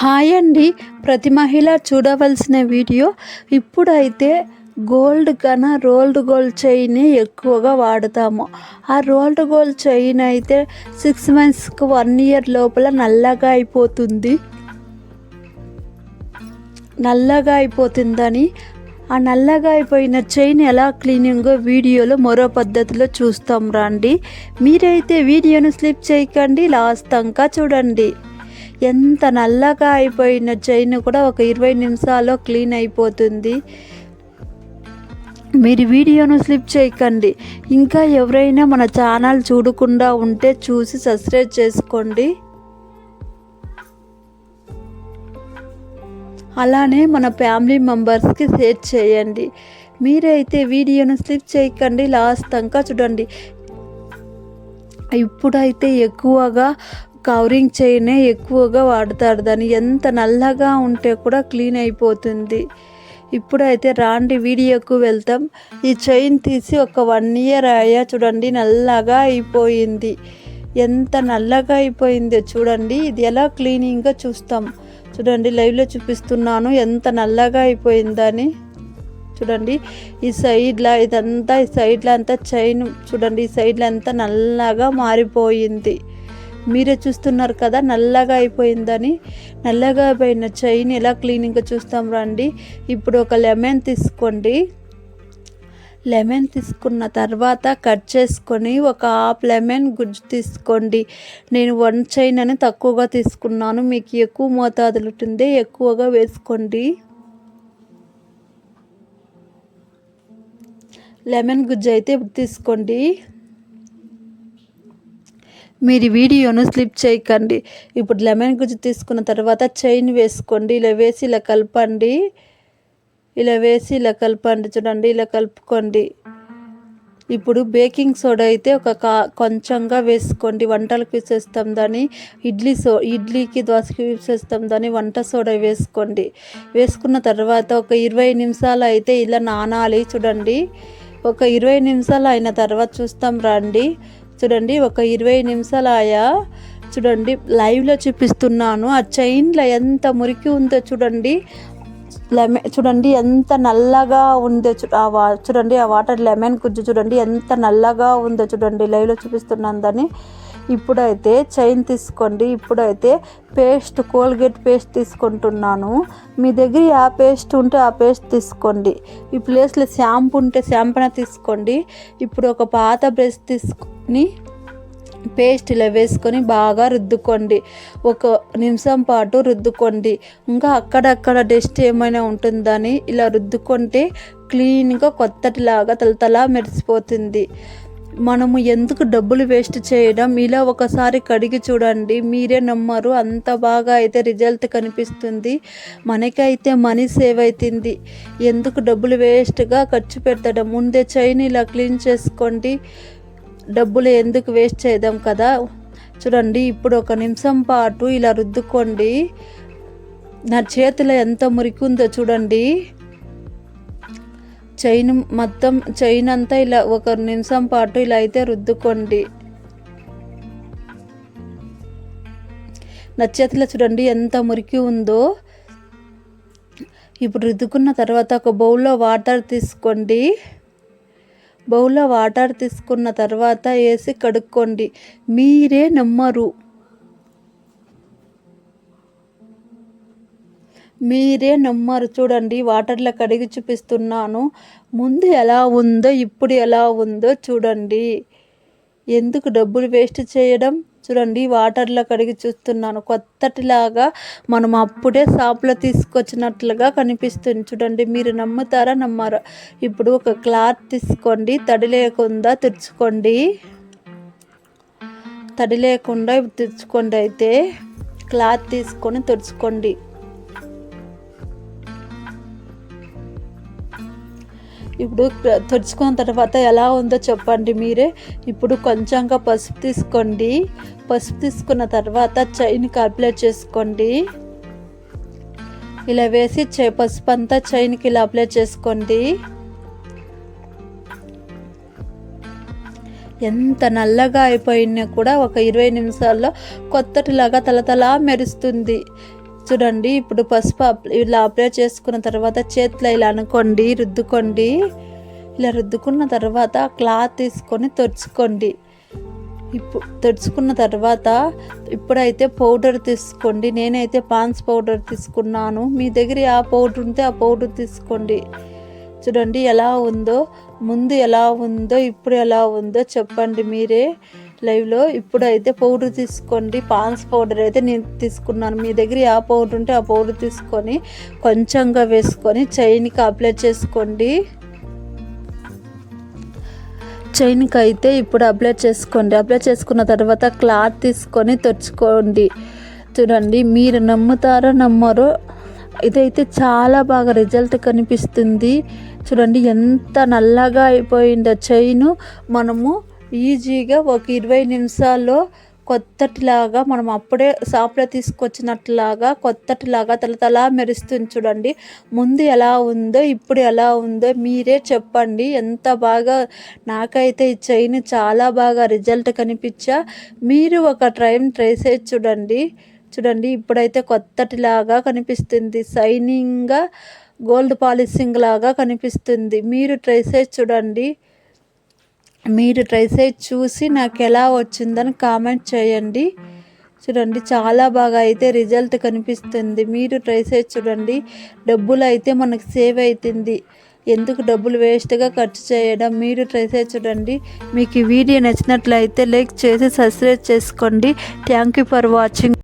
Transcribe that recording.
Hi అండి. ప్రతి మహిళ చూడవలసిన వీడియో. ఇప్పుడైతే గోల్డ్ కన్నా రోల్డ్ గోల్డ్ చైన్ ఎక్కువగా వాడతాము. ఆ రోల్డ్ గోల్డ్ చైన్ అయితే సిక్స్ మంత్స్కి వన్ ఇయర్ లోపల నల్లగా అయిపోతుంది. నల్లగా అయిపోతుందని ఆ నల్లగా అయిపోయిన చైన్ ఎలా క్లీనింగో వీడియోలో మరో పద్ధతిలో చూస్తాం రండి. మీరైతే వీడియోను స్లిప్ చేయకండి లాస్ట్ దాకా చూడండి. ఎంత నల్లగా అయిపోయిన చైన్ కూడా ఒక ఇరవై నిమిషాల్లో క్లీన్ అయిపోతుంది. మీరు వీడియోను స్లిప్ చేయకండి. ఇంకా ఎవరైనా మన ఛానల్ చూడకుండా ఉంటే చూసి సబ్స్క్రైబ్ చేసుకోండి. అలానే మన ఫ్యామిలీ మెంబర్స్కి షేర్ చేయండి. మీరైతే వీడియోను స్లిప్ చేయకండి లాస్ట్ దాకా చూడండి. ఇప్పుడైతే ఎక్కువగా కవరింగ్ చైనే ఎక్కువగా వాడతారు. దాన్ని ఎంత నల్లగా ఉంటే కూడా క్లీన్ అయిపోతుంది. ఇప్పుడైతే రాండి వీడియోకు వెళ్తాం. ఈ చైన్ తీసి ఒక వన్ ఇయర్ అయ్యా చూడండి నల్లగా అయిపోయింది. ఎంత నల్లగా అయిపోయిందో చూడండి. ఇది ఎలా క్లీనింగ్గా చూస్తాం. చూడండి లైవ్లో చూపిస్తున్నాను. ఎంత నల్లగా అయిపోయిందని చూడండి ఈ సైడ్లో ఇదంతా ఈ సైడ్లో అంతా చైన్ చూడండి ఈ సైడ్లో అంతా నల్లగా మారిపోయింది. మీరే చూస్తున్నారు కదా నల్లగా అయిపోయిందని. నల్లగా అయిపోయిన చైన్ ఎలా క్లీనింగ్గా చూస్తాం రండి. ఇప్పుడు ఒక లెమన్ తీసుకోండి. లెమన్ తీసుకున్న తర్వాత కట్ చేసుకొని ఒక హాఫ్ లెమన్ గుజ్జు తీసుకోండి. నేను వన్ చైన్ అని తక్కువగా తీసుకున్నాను. మీకు ఎక్కువ మోతాదులు ఉంటుంది ఎక్కువగా వేసుకోండి. లెమన్ గుజ్జు అయితే ఇప్పుడు తీసుకోండి. మీరు వీడియోను స్లిప్ చేయకండి. ఇప్పుడు లెమన్ గుజ్జు తీసుకున్న తర్వాత చైన్ వేసుకోండి. ఇలా వేసి ఇలా కలపండి. ఇలా వేసి ఇలా కలపండి చూడండి ఇలా కలుపుకోండి. ఇప్పుడు బేకింగ్ సోడా అయితే ఒక కా కొంచెంగా వేసుకోండి. వంటలకు వేసేస్తాం దాన్ని. ఇడ్లీ సో ఇడ్లీకి దోశకి వేసేస్తాం దాన్ని. వంట సోడా వేసుకోండి. వేసుకున్న తర్వాత ఒక ఇరవై నిమిషాలు అయితే ఇలా నానాలి చూడండి. ఒక ఇరవై నిమిషాలు అయిన తర్వాత చూస్తాం రండి. చూడండి ఒక ఇరవై నిమిషాలు ఆయా చూడండి లైవ్లో చూపిస్తున్నాను. ఆ చైన్లో ఎంత మురికి ఉందో చూడండి. లెమన్ చూడండి ఎంత నల్లగా ఉందో చూ ఆ వా చూడండి ఆ వాటర్ లెమన్ గుజ్జు చూడండి ఎంత నల్లగా ఉందో చూడండి లైవ్లో చూపిస్తున్నాను దాన్ని. ఇప్పుడైతే చైన్ తీసుకోండి. ఇప్పుడైతే పేస్ట్ కోల్గేట్ పేస్ట్ తీసుకుంటున్నాను. మీ దగ్గర ఆ పేస్ట్ ఉంటే ఆ పేస్ట్ తీసుకోండి. ఈ ప్లేస్లో షాంపూ ఉంటే షాంపూన తీసుకోండి. ఇప్పుడు ఒక పాత బ్రష్ తీసుకొని పేస్ట్ ఇలా వేసుకొని బాగా రుద్దుకోండి. ఒక నిమిషం పాటు రుద్దుకోండి. ఇంకా అక్కడక్కడ డస్ట్ ఏమైనా ఉంటుందని ఇలా రుద్దుకుంటే క్లీన్గా కొత్తటిలాగా తలతలా మెరిసిపోతుంది. మనము ఎందుకు డబ్బులు వేస్ట్ చేయడం? ఇలా ఒకసారి కడిగి చూడండి. మీరే నమ్మరు. అంత బాగా అయితే రిజల్ట్ కనిపిస్తుంది. మనకైతే మనీ సేవ్ అవుతుంది ఎందుకు డబ్బులు వేస్ట్గా ఖర్చు పెట్టడం? ముందే చైన్ ఇలా క్లీన్ చేసుకోండి. డబ్బులు ఎందుకు వేస్ట్ చేద్దాం కదా? చూడండి ఇప్పుడు ఒక నిమిషం పాటు ఇలా రుద్దుకోండి. నా చేతిలో ఎంత మురికి ఉందో చూడండి. చైన్ మొత్తం చైన్ అంతా ఇలా ఒక నిమిషం పాటు ఇలా అయితే రుద్దుకోండి. నా చేతిలో చూడండి ఎంత మురికి ఉందో. ఇప్పుడు రుద్దుకున్న తర్వాత ఒక బౌల్లో వాటర్ తీసుకోండి. బౌల్లో వాటర్ తీసుకున్న తర్వాత వేసి కడుక్కోండి. మీరే నమ్మరు. మీరే నమ్మరు చూడండి వాటర్లో కడిగి చూపిస్తున్నాను. ముందు ఎలా ఉందో ఇప్పుడు ఎలా ఉందో చూడండి. ఎందుకు డబ్బులు వేస్ట్ చేయడం? చూడండి వాటర్లో కడిగి చూస్తున్నాను. కొత్తటిలాగా మనం అప్పుడే షాప్లో తీసుకొచ్చినట్లుగా కనిపిస్తుంది. చూడండి మీరు నమ్ముతారా నమ్మారా? ఇప్పుడు ఒక క్లాత్ తీసుకోండి తడి లేకుండా తెచ్చుకోండి తడి లేకుండా తెచ్చుకోండి అయితే క్లాత్ తీసుకొని తెచ్చుకోండి ఇప్పుడు తుడుచుకున్న తర్వాత ఎలా ఉందో చెప్పండి మీరే. ఇప్పుడు కొంచెంగా పసుపు తీసుకోండి. పసుపు తీసుకున్న తర్వాత చైన్కి అప్లై చేసుకోండి. ఇలా వేసి పసుపు అంతా చైన్కి ఇలా అప్లై చేసుకోండి. ఎంత నల్లగా అయిపోయినా కూడా ఒక ఇరవై నిమిషాల్లో కొత్తటిలాగా తలతలా మెరుస్తుంది. చూడండి ఇప్పుడు పసుపు ఇలా అప్లై చేసుకున్న తర్వాత చేతిలో ఇలా అనుకోండి రుద్దుకోండి. ఇలా రుద్దుకున్న తర్వాత క్లాత్ తీసుకొని తుడుచుకోండి. ఇప్పుడు తుడుచుకున్న తర్వాత ఇప్పుడైతే పౌడర్ తీసుకోండి. నేనైతే పాన్స్ పౌడర్ తీసుకున్నాను. మీ దగ్గర ఆ పౌడర్ ఉంటే ఆ పౌడర్ తీసుకోండి. చూడండి ఎలా ఉందో ముందు ఎలా ఉందో ఇప్పుడు ఎలా ఉందో చెప్పండి మీరే. లైవ్లో ఇప్పుడైతే పౌడర్ తీసుకోండి. పాన్స్ పౌడర్ అయితే నేను తీసుకున్నాను. మీ దగ్గర ఆ పౌడర్ ఉంటే ఆ పౌడర్ తీసుకొని కొంచెంగా వేసుకొని చైన్కి అప్లై చేసుకోండి. చైన్కి అయితే ఇప్పుడు అప్లై చేసుకోండి. అప్లై చేసుకున్న తర్వాత క్లాత్ తీసుకొని తెచ్చుకోండి చూడండి మీరు నమ్ముతారో నమ్మరో ఇదైతే చాలా బాగా రిజల్ట్ కనిపిస్తుంది. చూడండి ఎంత నల్లగా అయిపోయిందో. చైను మనము ఈజీగా ఒక ఇరవై నిమిషాల్లో కొత్తటిలాగా మనం అప్పుడే షాప్లో తీసుకొచ్చినట్లాగా కొత్తటిలాగా తలతలా మెరుస్తుంది చూడండి. ముందు ఎలా ఉందో ఇప్పుడు ఎలా ఉందో మీరే చెప్పండి. ఎంత బాగా నాకైతే ఈ చైన్ చాలా బాగా రిజల్ట్ కనిపించా. మీరు ఒక టైం ట్రై చేసి చూడండి. చూడండి ఇప్పుడైతే కొత్తటిలాగా కనిపిస్తుంది. షైనింగ్గా గోల్డ్ పాలిషింగ్ లాగా కనిపిస్తుంది. మీరు ట్రై చేసి చూడండి. మీరు ట్రై చేసి చూసి నాకు ఎలా వచ్చిందని కామెంట్ చేయండి. చూడండి చాలా బాగా అయితే రిజల్ట్ కనిపిస్తుంది. మీరు ట్రై చేసి చూడండి. డబ్బులు అయితే మనకు సేవ్ అవుతుంది ఎందుకు డబ్బులు వేస్ట్గా ఖర్చు చేయడం? మీరు ట్రై చేసి చూడండి. మీకు ఈ వీడియో నచ్చినట్లయితే లైక్ చేసి సబ్స్క్రైబ్ చేసుకోండి. Thank you for watching